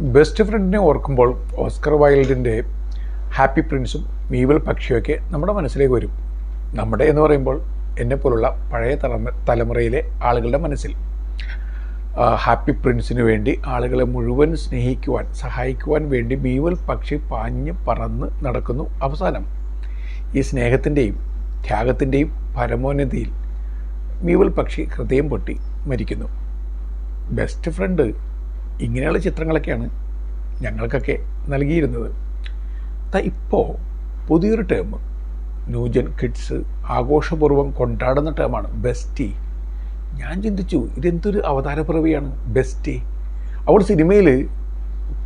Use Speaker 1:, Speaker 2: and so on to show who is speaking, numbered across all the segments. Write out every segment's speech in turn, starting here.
Speaker 1: Best ഫ്രണ്ടിനെ ഓർക്കുമ്പോൾ Oscar വൈൽഡിന്റെ happy പ്രിൻസും മീവൽ പക്ഷിയൊക്കെ നമ്മുടെ മനസ്സിലേക്ക് വരും. നമ്മുടെ എന്ന് പറയുമ്പോൾ എന്നെ പോലുള്ള പഴയ തലമ തലമുറയിലെ ആളുകളുടെ മനസ്സിൽ. ഹാപ്പി പ്രിൻസിന് വേണ്ടി ആളുകളെ മുഴുവൻ സ്നേഹിക്കുവാൻ സഹായിക്കുവാൻ വേണ്ടി മീവൽ പക്ഷി പാഞ്ഞ് പറന്ന് നടക്കുന്നു അവസാനം. ഈ സ്നേഹത്തിന്റെയും ത്യാഗത്തിന്റെയും പരമോന്നതിയിൽ മീവൽ പക്ഷി ഹൃദയം പൊട്ടി മരിക്കുന്നു. ബെസ്റ്റ് ഫ്രണ്ട് ഇങ്ങനെയുള്ള ചിത്രങ്ങളൊക്കെയാണ് ഞങ്ങൾക്കൊക്കെ നൽകിയിരുന്നത്. ഇപ്പോൾ പുതിയൊരു ടേം ന്യൂജൻ കിഡ്സ് ആഘോഷപൂർവം കൊണ്ടാടുന്ന ടേമാണ് ബെസ്റ്റി ഞാൻ ചിന്തിച്ചു ഇതെന്തൊരു അവതാരപ്പിറവിയാണ് ബെസ്റ്റി അവിടെ സിനിമയിൽ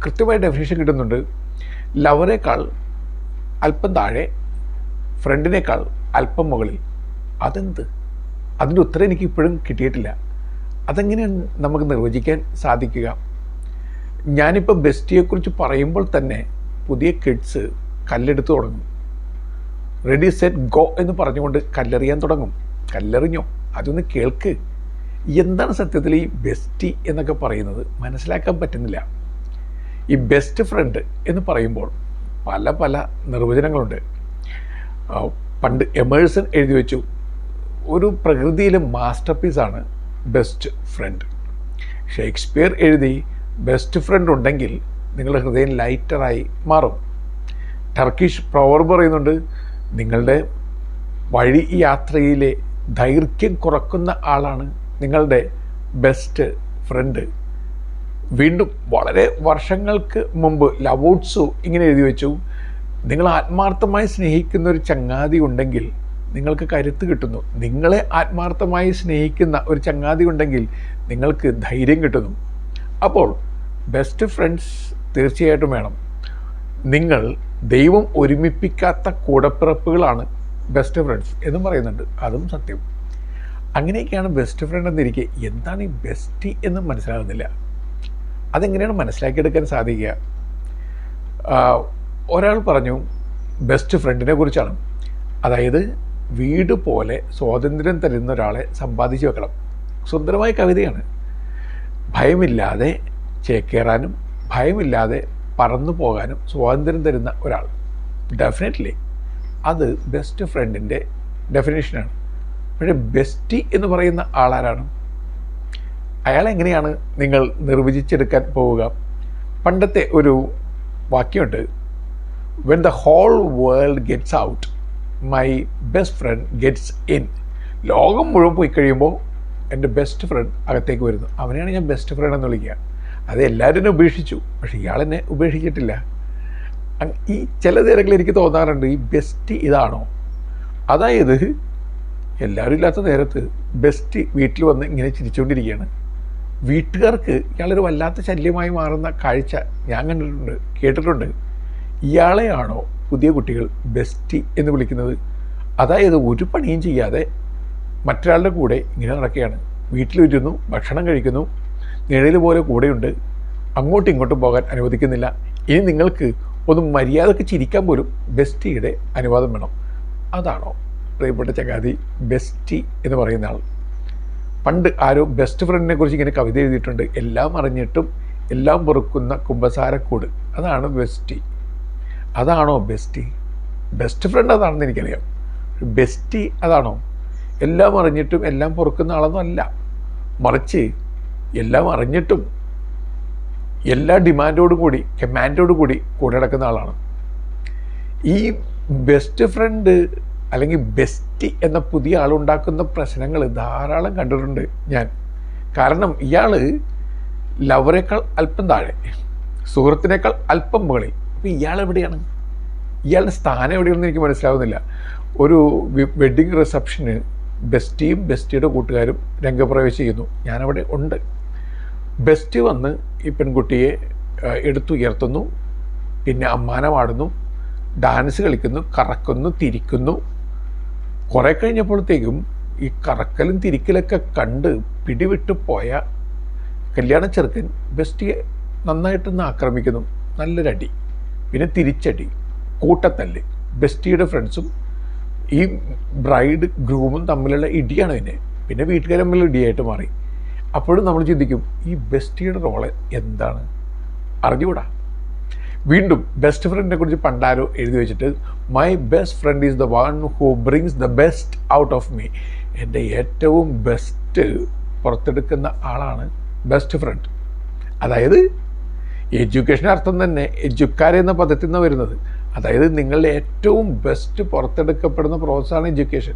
Speaker 1: കൃത്യമായ ഡെഫിനേഷൻ കിട്ടുന്നുണ്ട്. ലവറേക്കാൾ അല്പം താഴെ ഫ്രണ്ടിനേക്കാൾ അല്പം മുകളിൽ. അതെന്ത്? അതിന്റെ ഉത്തരം എനിക്ക് ഇപ്പോഴും കിട്ടിയിട്ടില്ല. അതെങ്ങനെയാണ് നമുക്ക് നിർവചിക്കാൻ സാധിക്കുക? ഞാനിപ്പോൾ ബെസ്റ്റിയെക്കുറിച്ച് പറയുമ്പോൾ തന്നെ പുതിയ കിഡ്സ് കല്ലെടുത്ത് തുടങ്ങും. റെഡി സെറ്റ് ഗോ എന്ന് പറഞ്ഞുകൊണ്ട് കല്ലെറിയാൻ തുടങ്ങും. കല്ലെറിഞ്ഞോ? അതൊന്ന് കേൾക്ക്. എന്താണ് സത്യത്തിൽ ഈ ബെസ്റ്റി എന്നൊക്കെ പറയുന്നത് മനസ്സിലാക്കാൻ പറ്റുന്നില്ല. ഈ ബെസ്റ്റ് ഫ്രണ്ട് എന്ന് പറയുമ്പോൾ പല പല നിർവചനങ്ങളുണ്ട്. പണ്ട് എമേഴ്സൺ എഴുതി വെച്ചു. ഒരു പ്രകൃതിയിലെ മാസ്റ്റർ പീസാണ് ബെസ്റ്റ് ഫ്രണ്ട്. ഷേക്സ്പിയർ എഴുതി ബെസ്റ്റ് ഫ്രണ്ട് ഉണ്ടെങ്കിൽ നിങ്ങളുടെ ഹൃദയം ലൈറ്ററായി മാറും. ടർക്കിഷ് പ്രവർ പറയുന്നുണ്ട് നിങ്ങളുടെ വഴി യാത്രയിലെ ദൈർഘ്യം കുറക്കുന്ന ആളാണ് നിങ്ങളുടെ ബെസ്റ്റ് ഫ്രണ്ട്. വീണ്ടും വളരെ വർഷങ്ങൾക്ക് മുമ്പ് ലവോട്സു ഇങ്ങനെ എഴുതി വെച്ചു നിങ്ങൾ ആത്മാർത്ഥമായി സ്നേഹിക്കുന്ന ഒരു ചങ്ങാതി ഉണ്ടെങ്കിൽ നിങ്ങൾക്ക് കരുത്ത് കിട്ടുന്നു. നിങ്ങളെ ആത്മാർത്ഥമായി സ്നേഹിക്കുന്ന ഒരു ചങ്ങാതി ഉണ്ടെങ്കിൽ നിങ്ങൾക്ക് ധൈര്യം കിട്ടുന്നു. അപ്പോൾ ബെസ്റ്റ് ഫ്രണ്ട്സ് തീർച്ചയായിട്ടും വേണം. നിങ്ങൾ ദൈവം ഒരുമിപ്പിക്കാത്ത കൂടപ്പിറപ്പുകളാണ് ബെസ്റ്റ് ഫ്രണ്ട്സ് എന്നും പറയുന്നുണ്ട്. അതും സത്യം. അങ്ങനെയൊക്കെയാണ് ബെസ്റ്റ് ഫ്രണ്ട് എന്നിരിക്കെ. എന്താണ് ഈ ബെസ്റ്റ് എന്ന് മനസ്സിലാകുന്നില്ല. അതെങ്ങനെയാണ് മനസ്സിലാക്കിയെടുക്കാൻ സാധിക്കുക? ഒരാൾ പറഞ്ഞു ബെസ്റ്റ് ഫ്രണ്ടിനെ കുറിച്ചാണ്. അതായത് വീട് പോലെ സ്വാതന്ത്ര്യം തരുന്ന ഒരാളെ സമ്പാദിച്ചു വെക്കണം. സുന്ദരമായ കവിതയാണ്. ഭയമില്ലാതെ ചേക്കേറാനും ഭയമില്ലാതെ പറന്നു പോകാനും സ്വാതന്ത്ര്യം തരുന്ന ഒരാൾ. ഡെഫിനറ്റ്ലി അത് ബെസ്റ്റ് ഫ്രണ്ടിന്റെ ഡെഫിനേഷനാണ് പക്ഷേ ബെസ്റ്റി എന്ന് പറയുന്ന ആളാരാണ്? അയാൾ എങ്ങനെയാണ് നിങ്ങൾ നിർവചിച്ചെടുക്കാൻ പോവുക? പണ്ടത്തെ ഒരു വാക്യമുണ്ട്. When the whole world gets out my best friend gets in ലോകം മുഴുവൻ പോയി കഴിയുമ്പോൾ എന്റെ ബെസ്റ്റ് ഫ്രണ്ട് അകത്തേക്ക് വരുന്നു. അവനെയാണ് ഞാൻ ബെസ്റ്റ് ഫ്രണ്ട് എന്ന് വിളിക്കുക. അത് എല്ലാവരും എന്നെ ഉപേക്ഷിച്ചു. പക്ഷേ ഇയാളെന്നെ ഉപേക്ഷിച്ചിട്ടില്ല. ഈ ചില നേരങ്ങളിൽ എനിക്ക് തോന്നാറുണ്ട് ഈ ബെസ്റ്റ് ഇതാണോ? അതായത് എല്ലാവരും ഇല്ലാത്ത നേരത്ത് ബെസ്റ്റ് വീട്ടിൽ വന്ന് ഇങ്ങനെ ചിരിച്ചുകൊണ്ടിരിക്കുകയാണ്. വീട്ടുകാർക്ക് ഇയാളൊരു വല്ലാത്ത ശല്യമായി മാറുന്ന കാഴ്ച ഞാൻ കണ്ടിട്ടുണ്ട് കേട്ടിട്ടുണ്ട്. ഇയാളെയാണോ പുതിയ കുട്ടികൾ ബെസ്റ്റ് എന്ന് വിളിക്കുന്നത്? അതായത് ഒരു പണിയും ചെയ്യാതെ മറ്റൊരാളുടെ കൂടെ ഇങ്ങനെ നടക്കുകയാണ്. വീട്ടിലിരുന്നു ഭക്ഷണം കഴിക്കുന്നു നിഴൽ പോലെ കൂടെയുണ്ട്. അങ്ങോട്ടും ഇങ്ങോട്ടും പോകാൻ അനുവദിക്കുന്നില്ല. ഇനി നിങ്ങൾക്ക് ഒന്ന് മര്യാദയ്ക്ക് ചിരിക്കാൻ പോലും ബെസ്റ്റിയുടെ അനുവാദം വേണം. അതാണോ പ്രിയപ്പെട്ട ചങ്ങാതി ബെസ്റ്റി എന്ന് പറയുന്ന ആൾ. പണ്ട് ആരോ ബെസ്റ്റ് ഫ്രണ്ടിനെ കുറിച്ച് ഇങ്ങനെ കവിത എഴുതിയിട്ടുണ്ട്. എല്ലാം അറിഞ്ഞിട്ടും എല്ലാം പൊറുക്കുന്ന കുമ്പസാരക്കൂട്. അതാണ് ബെസ്റ്റി. അതാണോ ബെസ്റ്റി? ബെസ്റ്റ് ഫ്രണ്ട് അതാണെന്ന് എനിക്കറിയാം. ബെസ്റ്റി അതാണോ? എല്ലാം അറിഞ്ഞിട്ടും എല്ലാം പൊറുക്കുന്ന ആളൊന്നും അല്ല. മറിച്ച് എല്ലാം അറിഞ്ഞിട്ടും എല്ലാ ഡിമാൻഡോടും കൂടി കമാൻഡോട് കൂടി കൂടെ നടക്കുന്ന ആളാണ്. ഈ ബെസ്റ്റ് ഫ്രണ്ട് അല്ലെങ്കിൽ ബെസ്റ്റ് എന്ന പുതിയ ആളുണ്ടാക്കുന്ന പ്രശ്നങ്ങൾ ധാരാളം കണ്ടിട്ടുണ്ട് ഞാൻ. കാരണം ഇയാൾ ലവറേക്കാൾ അല്പം താഴെ സുഹൃത്തിനേക്കാൾ അല്പം മുകളിൽ. അപ്പോൾ ഇയാൾ എവിടെയാണ്? ഇയാളുടെ സ്ഥാനം എവിടെയാണെന്ന് എനിക്ക് മനസ്സിലാവുന്നില്ല. ഒരു വെഡ്ഡിങ് റിസപ്ഷന് ബെസ്റ്റിയും ബെസ്റ്റിയുടെ കൂട്ടുകാരും രംഗപ്രവേശം ചെയ്യുന്നു ഞാനവിടെ ഉണ്ട്. ബെസ്റ്റ് വന്ന് ഈ പെൺകുട്ടിയെ എടുത്തുയർത്തുന്നു. പിന്നെ അമ്മാനമാടുന്നു. ഡാൻസ് കളിക്കുന്നു കറക്കുന്നു തിരിക്കുന്നു. കുറേ കഴിഞ്ഞപ്പോഴത്തേക്കും ഈ കറക്കലും തിരിക്കലൊക്കെ കണ്ട് പിടിവിട്ട് പോയ കല്യാണ ചെറുക്കൻ ബെസ്റ്റിയെ നന്നായിട്ടൊന്ന് ആക്രമിക്കുന്നു. നല്ലൊരടി. പിന്നെ തിരിച്ചടി കൂട്ടത്തല്ല്. ബെസ്റ്റിയുടെ ഫ്രണ്ട്സും ഈ ബ്രൈഡ് ഗ്രൂമും തമ്മിലുള്ള ഇടിയാണ് പിന്നെ പിന്നെ വീട്ടുകാർ തമ്മിലുള്ള ഇടിയായിട്ട് മാറി. അപ്പോഴും നമ്മൾ ചിന്തിക്കും ഈ ബെസ്റ്റിയുടെ റോൾ എന്താണ്? അറിഞ്ഞുകൂടാ. വീണ്ടും ബെസ്റ്റ് ഫ്രണ്ടിനെ കുറിച്ച് പണ്ടാരോ എഴുതി വെച്ചിട്ട് my best friend is the one who brings the best out of me എന്റെ ഏറ്റവും ബെസ്റ്റ് പുറത്തെടുക്കുന്ന ആളാണ് ബെസ്റ്റ് ഫ്രണ്ട് അതായത് എഡ്യൂക്കേഷൻ അർത്ഥം തന്നെ എഡ്യൂക്കാർ എന്ന പദത്തിൽ നിന്ന് വരുന്നത്. അതായത് നിങ്ങളുടെ ഏറ്റവും ബെസ്റ്റ് പുറത്തെടുക്കപ്പെടുന്ന പ്രോസസ്സാണ് എഡ്യൂക്കേഷൻ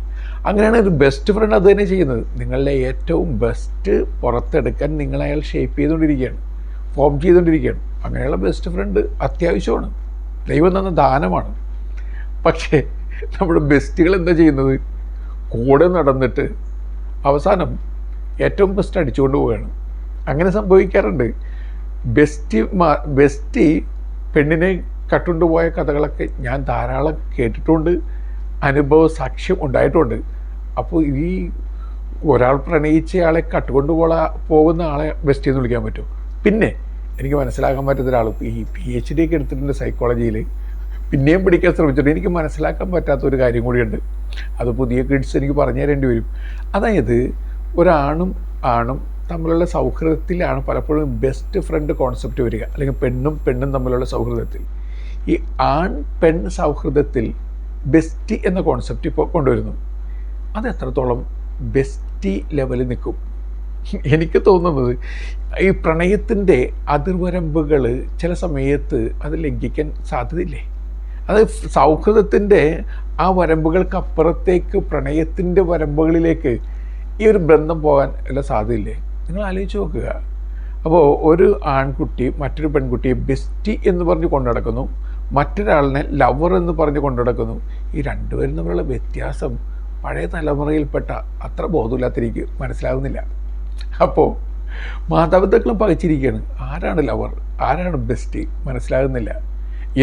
Speaker 1: അങ്ങനെയാണ് ഒരു ബെസ്റ്റ് ഫ്രണ്ട് അത് തന്നെ ചെയ്യുന്നത്. നിങ്ങളുടെ ഏറ്റവും ബെസ്റ്റ് പുറത്തെടുക്കാൻ നിങ്ങളെ അയാൾ ഷേപ്പ് ചെയ്തുകൊണ്ടിരിക്കുകയാണ്. ഫോം ചെയ്തുകൊണ്ടിരിക്കുകയാണ്. അങ്ങനെയുള്ള ബെസ്റ്റ് ഫ്രണ്ട് അത്യാവശ്യമാണ്. ദൈവം തന്ന ദാനമാണ്. പക്ഷേ നമ്മുടെ ബെസ്റ്റുകൾ എന്താ ചെയ്യുന്നത്? കൂടെ നടന്നിട്ട് അവസാനം ഏറ്റവും ബെസ്റ്റ് അടിച്ചുകൊണ്ട് പോവുകയാണ്. അങ്ങനെ സംഭവിക്കാറുണ്ട്. ബെസ്റ്റ് ബെസ്റ്റ് പെണ്ണിനെ കട്ടുകൊണ്ടുപോയ കഥകളൊക്കെ ഞാൻ ധാരാളം കേട്ടിട്ടുണ്ട്. അനുഭവ സാക്ഷ്യം ഉണ്ടായിട്ടുണ്ട്. അപ്പോൾ ഈ ഒരാൾ പ്രണയിച്ചയാളെ കട്ടുകൊണ്ട് പോളാ പോകുന്ന ആളെ ബെസ്റ്റ് എന്ന് വിളിക്കാൻ പറ്റും. പിന്നെ എനിക്ക് മനസ്സിലാക്കാൻ പറ്റുന്ന ഒരാൾ ഈ പി എച്ച് ഡി ഒക്കെ എടുത്തിട്ടുണ്ട് സൈക്കോളജിയിൽ പിന്നെയും പിടിക്കാൻ ശ്രമിച്ചിട്ടുണ്ട്. എനിക്ക് മനസ്സിലാക്കാൻ പറ്റാത്ത ഒരു കാര്യം കൂടിയുണ്ട്. അത് പുതിയ കിഡ്സ് എനിക്ക് പറഞ്ഞു തരേണ്ടി വരും. അതായത് ഒരാണും ആണും തമ്മിലുള്ള സൗഹൃദത്തിലാണ് പലപ്പോഴും ബെസ്റ്റ് ഫ്രണ്ട് കോൺസെപ്റ്റ് വരിക. അല്ലെങ്കിൽ പെണ്ണും പെണ്ണും തമ്മിലുള്ള സൗഹൃദത്തിൽ. ഈ ആൺ പെൺ സൗഹൃദത്തിൽ ബെസ്റ്റി എന്ന കോൺസെപ്റ്റ് ഇപ്പോൾ കൊണ്ടുവരുന്നു. അത് എത്രത്തോളം ബെസ്റ്റി ലെവലിൽ നിൽക്കും? എനിക്ക് തോന്നുന്നത് ഈ പ്രണയത്തിന്റെ അതിർവരമ്പുകൾ ചില സമയത്ത് അത് ലംഘിക്കാൻ സാധ്യതയില്ലേ? അത് സൗഹൃദത്തിന്റെ ആ വരമ്പുകൾക്ക് അപ്പുറത്തേക്ക് പ്രണയത്തിന്റെ വരമ്പുകളിലേക്ക് ഈ ഒരു ബന്ധം പോകാൻ എല്ലാ സാധ്യതയില്ലേ? നിങ്ങൾ ആലോചിച്ച് നോക്കുക. അപ്പോൾ ഒരു ആൺകുട്ടി മറ്റൊരു പെൺകുട്ടിയെ ബെസ്റ്റി എന്ന് പറഞ്ഞ് കൊണ്ടു നടക്കുന്നു. മറ്റൊരാളിനെ ലവർ എന്ന് പറഞ്ഞ് കൊണ്ടു നടക്കുന്നു ഈ രണ്ടുപേരും തമ്മിലുള്ള വ്യത്യാസം പഴയ തലമുറയിൽപ്പെട്ട അത്ര ബോധമില്ലാത്തിരിക്കും മനസ്സിലാകുന്നില്ല അപ്പോൾ മാതാപിതാക്കളും പകച്ചിരിക്കുകയാണ്. ആരാണ് ലവർ ആരാണ് ബെസ്റ്റി മനസ്സിലാകുന്നില്ല.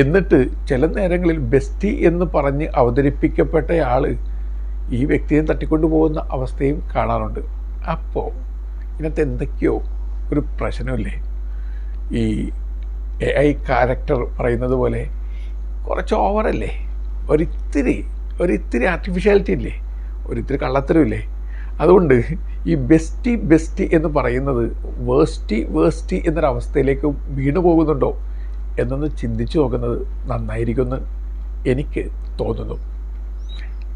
Speaker 1: എന്നിട്ട് ചില നേരങ്ങളിൽ ബെസ്റ്റി എന്ന് പറഞ്ഞ് അവതരിപ്പിക്കപ്പെട്ടയാൾ ഈ വ്യക്തിയെ തട്ടിക്കൊണ്ടു പോകുന്ന അവസ്ഥയും കാണാറുണ്ട്. അപ്പോൾ ഇതിനകത്ത് എന്തൊക്കെയോ ഒരു പ്രശ്നമില്ലേ? ഈ എ ഐ ക്യാരക്ടർ പറയുന്നത് പോലെ കുറച്ച് ഓവറല്ലേ ഒരിത്തിരി ഒരിത്തിരി ആർട്ടിഫിഷ്യാലിറ്റി ഇല്ലേ? ഒരിത്തിരി കള്ളത്തരമില്ലേ? അതുകൊണ്ട് ഈ ബെസ്റ്റി ബെസ്റ്റി എന്ന് പറയുന്നത് വേസ്റ്റി വേസ്റ്റി എന്നൊരവസ്ഥയിലേക്ക് വീണു പോകുന്നുണ്ടോ എന്നൊന്ന് ചിന്തിച്ചു നോക്കുന്നത് നന്നായിരിക്കുമെന്ന് എനിക്ക് തോന്നുന്നു.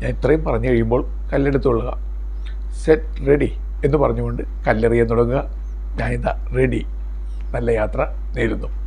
Speaker 1: ഞാൻ ഇത്രയും പറഞ്ഞു കഴിയുമ്പോൾ കല്ലെടുത്തുകൊള്ളുക. സെറ്റ് റെഡി എന്ന് പറഞ്ഞുകൊണ്ട് കല്ലെറിയാൻ തുടങ്ങുക. ഞാൻ ഇതാ റെഡി നല്ല യാത്ര നേരുന്നു.